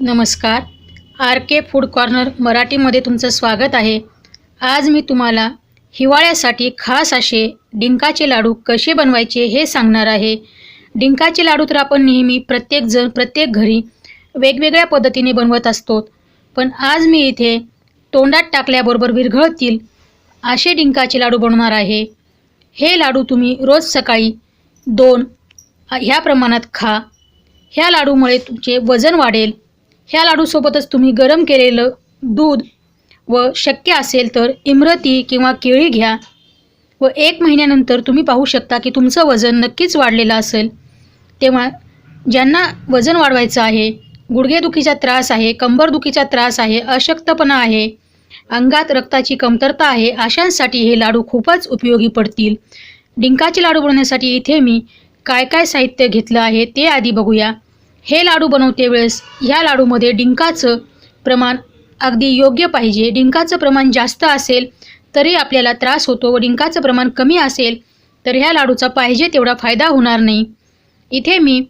नमस्कार. आर के food corner मराठीमध्ये तुमचं स्वागत आहे. आज मी तुम्हाला हिवाळ्यासाठी खास असे डिंकाचे लाडू कसे बनवायचे हे सांगणार आहे. डिंकाचे लाडू तर आपण नेहमी प्रत्येकजण प्रत्येक घरी वेगवेगळ्या पद्धतीने बनवत असतो. पण आज मी इथे तोंडात टाकल्याबरोबर विरघळतील असे डिंकाचे लाडू बनवणार आहे. हे लाडू तुम्ही रोज सकाळी दोन ह्या प्रमाणात खा. ह्या लाडूमुळे तुमचे वजन वाढेल. ह्या लाडूसोबतच तुम्ही गरम केलेलं दूध व शक्य असेल तर इमरती किंवा केळी घ्या व एक महिन्यानंतर तुम्ही पाहू शकता की तुमचं वजन नक्कीच वाढलेलं असेल. तेव्हा ज्यांना वजन वाढवायचं आहे गुडघेदुखीचा त्रास आहे कंबरदुखीचा त्रास आहे अशक्तपणा आहे अंगात रक्ताची कमतरता आहे अशांसाठी हे लाडू खूपच उपयोगी पडतील. डिंकाचे लाडू बनवण्यासाठी इथे मी काय काय साहित्य घेतलं आहे ते आधी बघूया. हे लाडू बनवते वेळेस ह्या लाडूमध्ये डिंकाचं प्रमाण अगदी योग्य पाहिजे. डिंकाचं प्रमाण जास्त असेल तरी आपल्याला त्रास होतो व डिंकाचं प्रमाण कमी असेल तर ह्या लाडूचा पाहिजे तेवढा फायदा होणार नाही. इथे मी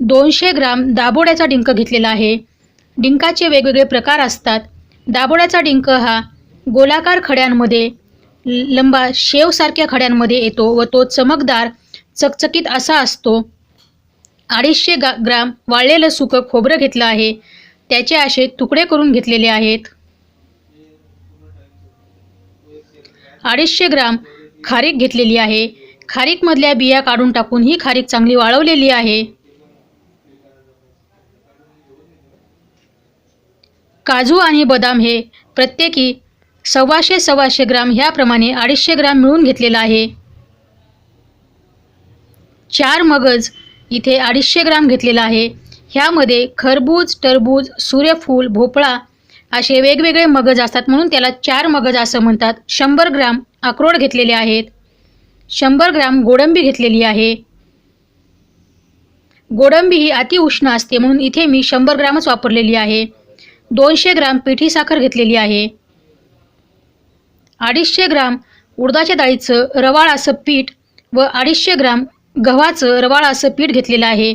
दोनशे ग्राम दाबोड्याचा डिंक घेतलेला आहे. डिंकाचे वेगवेगळे प्रकार असतात. दाबोड्याचा डिंक हा गोलाकार खड्यांमध्ये ल- लंबा शेवसारख्या खड्यांमध्ये येतो व तो चमकदार चकचकीत असा असतो. अडीचशे गा ग्राम वाळलेलं सुकं खोबरं घेतलं आहे. त्याचे असे तुकडे करून घेतलेले आहेत. अडीचशे ग्राम खारीक घेतलेली आहे. खारीकमधल्या बिया काढून टाकून ही खारीक चांगली वाळवलेली आहे. काजू आणि बदाम हे प्रत्येकी सव्वाशे सव्वाशे ग्राम ह्याप्रमाणे अडीचशे ग्राम मिळून घेतलेला आहे. चार मगज इथे अडीचशे ग्राम घेतलेला आहे. ह्यामध्ये खरबूज टरबूज सूर्यफूल भोपळा असे वेगवेगळे मगज असतात म्हणून त्याला चार मगज असं म्हणतात. शंभर ग्राम अक्रोड घेतलेले आहेत. शंभर ग्राम गोडंबी घेतलेली आहे. गोडंबी ही अतिउष्ण असते म्हणून इथे मी शंभर ग्रामच वापरलेली आहे. दोनशे ग्राम पिठी साखर घेतलेली आहे. अडीचशे ग्राम उडदाच्या डाळीचं रवाळ असं पीठ व अडीचशे ग्राम गव्हाचं रवाळ असं पीठ घेतलेलं आहे.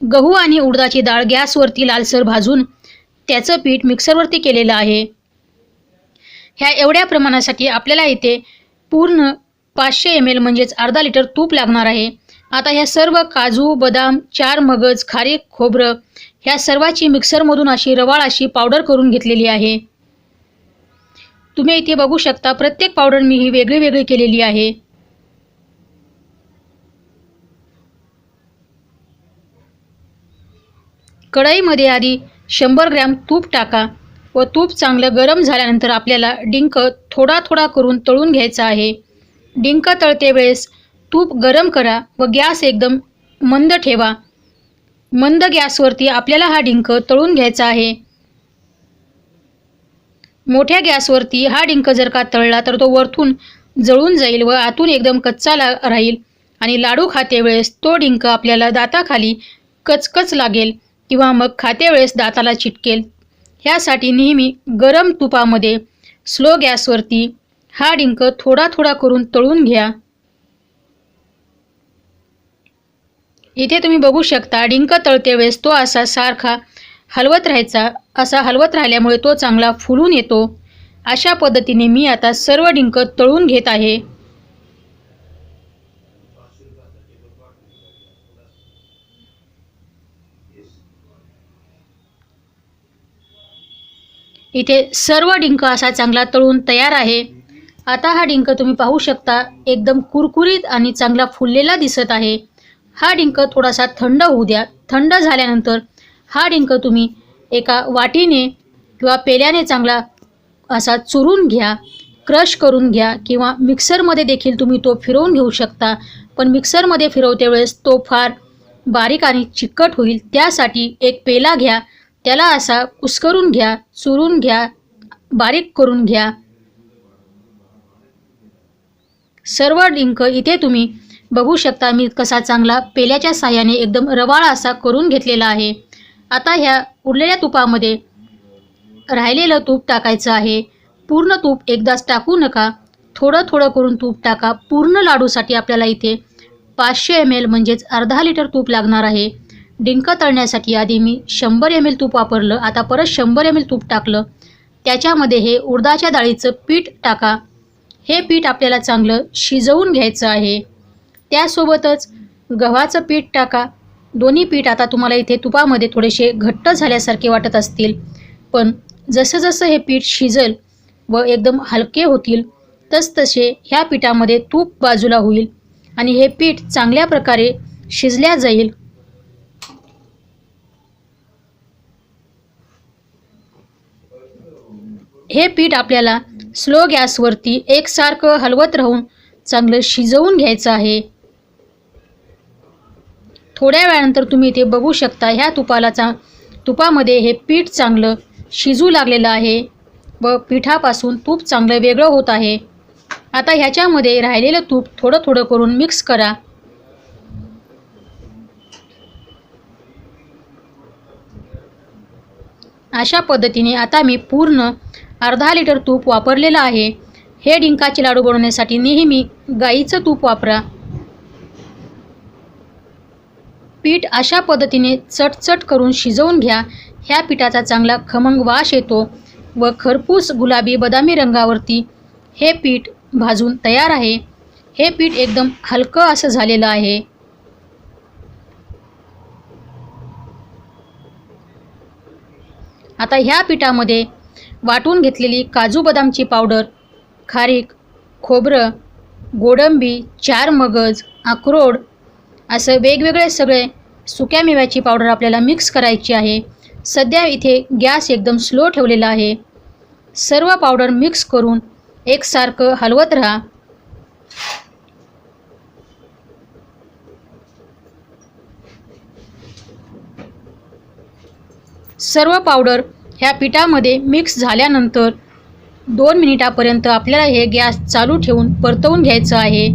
गहू आणि उडदाची डाळ गॅसवरती लालसर भाजून त्याचं पीठ मिक्सरवरती केलेलं आहे. ह्या एवढ्या प्रमाणासाठी आपल्याला इथे पूर्ण पाचशे एम एल म्हणजेच अर्धा लिटर तूप लागणार आहे. आता ह्या सर्व काजू बदाम चार मगज खारीक खोबरं ह्या सर्वाची मिक्सरमधून अशी रवाळ अशी पावडर करून घेतलेली आहे. तुम्ही इथे बघू शकता प्रत्येक पावडर मी ही वेगळी वेगळी केलेली आहे. कढईमध्ये आधी शंभर ग्रॅम तूप टाका व तूप चांगलं गरम झाल्यानंतर आपल्याला डिंक थोडा थोडा करून तळून घ्यायचा आहे. डिंक तळते वेळेस तूप गरम करा व गॅस एकदम मंद ठेवा. मंद गॅसवरती आपल्याला हा डिंक तळून घ्यायचा आहे. मोठ्या गॅसवरती हा डिंक जर का तळला तर तो वरतून जळून जाईल व आतून एकदम कच्चा ला राहील आणि लाडू खाते वेळेस तो डिंक आपल्याला दाताखाली कचकच लागेल. किंवा मग खाते वेळेस दाताला चिटकेल. ह्यासाठी नेहमी गरम तुपामध्ये स्लो गॅसवरती हा डिंक थोडा थोडा करून तळून घ्या. इथे तुम्ही बघू शकता डिंक तळते वेळेस तो असा सारखा हलवत राहायचा असा हलवत राहिल्यामुळे तो चांगला फुलून येतो. अशा पद्धतीने मी आता सर्व डिंक तळून घेत आहे. इथे सर्व डिंक असा चांगला तळून तयार आहे. आता हा डिंक तुम्ही पाहू शकता एकदम कुरकुरीत आणि चांगला फुललेला दिसत आहे. हा डिंक थोडासा थंड होऊ द्या. थंड झाल्यानंतर हा डिंक तुम्ही एका वाटीने किंवा पेल्याने चांगला असा चुरून घ्या क्रश करून घ्या किंवा मिक्सरमध्ये देखील तुम्ही तो फिरवून घेऊ शकता. पण मिक्सरमध्ये फिरवते वेळेस तो फार बारीक आणि चिकट होईल. त्यासाठी एक पेला घ्या. त्याला असा कुस्करून घ्या चुरून घ्या बारीक करून घ्या. सर्व डिंक इथे तुम्ही बघू शकता मी कसा चांगला पेल्याच्या साह्याने एकदम रवाळा असा करून घेतलेला आहे. आता ह्या उरलेल्या तुपामध्ये राहिलेलं तूप टाकायचं आहे. पूर्ण तूप एकदाच टाकू नका. थोडं थोडं करून तूप टाका. पूर्ण लाडूसाठी आपल्याला इथे पाचशे एम एल म्हणजेच अर्धा लिटर तूप लागणार आहे. डिंक तळण्यासाठी आधी मी शंभर एम एल तूप वापरलं आता परत शंभर एम एल तूप टाकलं. त्याच्यामध्ये हे उडदाच्या डाळीचं पीठ टाका. हे पीठ आपल्याला चांगलं शिजवून घ्यायचं आहे. त्यासोबतच गव्हाचं पीठ टाका. दोन्ही पीठ आता तुम्हाला इथे तुपामध्ये थोडेसे घट्ट झाल्यासारखे वाटत असतील. पण जसं जसं हे पीठ शिजेल व एकदम हलके होतील तसतसे ह्या पिठामध्ये तूप बाजूला होईल आणि हे पीठ चांगल्या प्रकारे शिजल्या जाईल. हे पीठ आपल्याला स्लो गॅसवरती एकसारखं हलवत राहून चांगलं शिजवून घ्यायचं आहे. थोड्या वेळानंतर तुम्ही इथे बघू शकता ह्या तुपाला चा तुपामध्ये हे पीठ चांगलं शिजू लागलेलं आहे व पिठापासून तूप चांगलं वेगळं होत आहे. आता ह्याच्यामध्ये राहिलेलं तूप थोडं थोडं करून मिक्स करा. अशा पद्धतीने आता मी पूर्ण अर्धा लिटर तूप वापरलेलं आहे. हे डिंकाचे लाडू बनवण्यासाठी नेहमी गाईचं तूप वापरा. पीठ अशा पद्धतीने चटचट करून शिजवून घ्या. ह्या पिठाचा चांगला खमंग वास येतो व खरपूस गुलाबी बदामी रंगावरती हे पीठ भाजून तयार आहे. हे पीठ एकदम हलकं असं झालेलं आहे. आता ह्या पिठामध्ये वाटून घेतलेली काजू बदामची पावडर खारीक खोबरं गोडंबी चार मगज अक्रोड असं वेगवेगळे सगळे सुक्या मेव्याची पावडर आपल्याला मिक्स करायची आहे. सध्या इथे गॅस एकदम स्लो ठेवलेला आहे. सर्व पावडर मिक्स करून एकसारखं हलवत राहा. सर्व पावडर ह्या पिठामध्ये मिक्स झाल्यानंतर दोन मिनिटापर्यंत आपल्याला हे गॅस चालू ठेवून परतवून घ्यायचं आहे.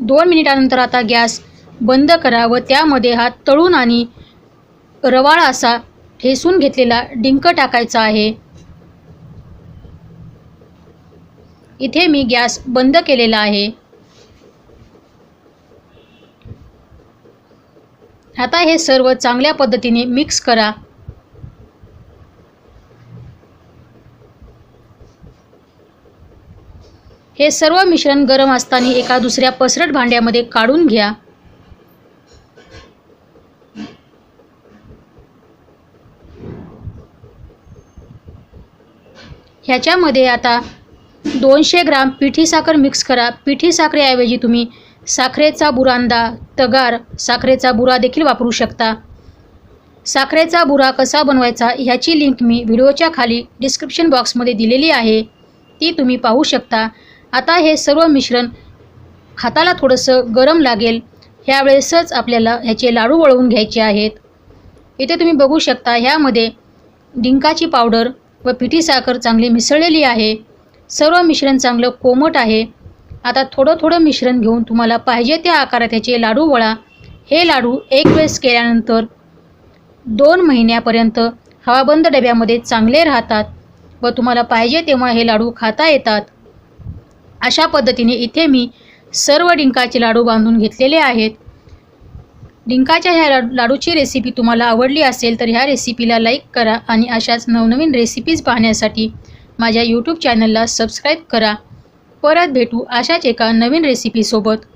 दोन मिनिटानंतर आता गॅस बंद करा व त्यामध्ये हा तळून आणि रवाळा असा ठेसून घेतलेला डिंक टाकायचा आहे. इथे मी गॅस बंद केलेला आहे. आता हे सर्व चांगल्या पद्धतीने मिक्स करा. हे सर्व मिश्रण गरम असताना एका दुसऱ्या पसरट भांड्यामध्ये काढून घ्या. ह्याच्यामध्ये आता दोनशे ग्राम पिठी साखर मिक्स करा. पिठी साखरेऐवजी तुम्ही साखरेचा बुरांदा तगार साखरेचा बुरा देखील वापरू शकता. साखरेचा बुरा कसा बनवायचा ह्याची लिंक मी व्हिडिओच्या खाली डिस्क्रिप्शन बॉक्समध्ये दिलेली आहे. ती तुम्ही पाहू शकता. आता हे सर्व मिश्रण हाताला थोडंसं गरम लागेल. ह्यावेळेसच आपल्याला ह्याचे लाडू वळवून घ्यायचे आहेत. इथे तुम्ही बघू शकता ह्यामध्ये डिंकाची पावडर व पिठी साखर चांगली मिसळलेली आहे. सर्व मिश्रण चांगलं कोमट आहे. आता थोडं थोडं मिश्रण घेऊन तुम्हाला पाहिजे त्या आकारात ह्याचे लाडू वळा हे लाडू एक वेळेस केल्यानंतर दोन महिन्यापर्यंत हवाबंद डब्यामध्ये चांगले राहतात व तुम्हाला पाहिजे तेव्हा हे लाडू खाता येतात. अशा पद्धतीने इथे मी सर्व डिंकाचे लाडू बांधून घेतलेले आहेत. डिंकाच्या ह्या लाडू लाडूची रेसिपी तुम्हाला आवडली असेल तर ह्या रेसिपीला लाईक करा आणि अशाच नवनवीन रेसिपीज पाहण्यासाठी माझ्या यूट्यूब चॅनलला सबस्क्राईब करा. परत भेटू अशाच एका नवीन रेसिपीसोबत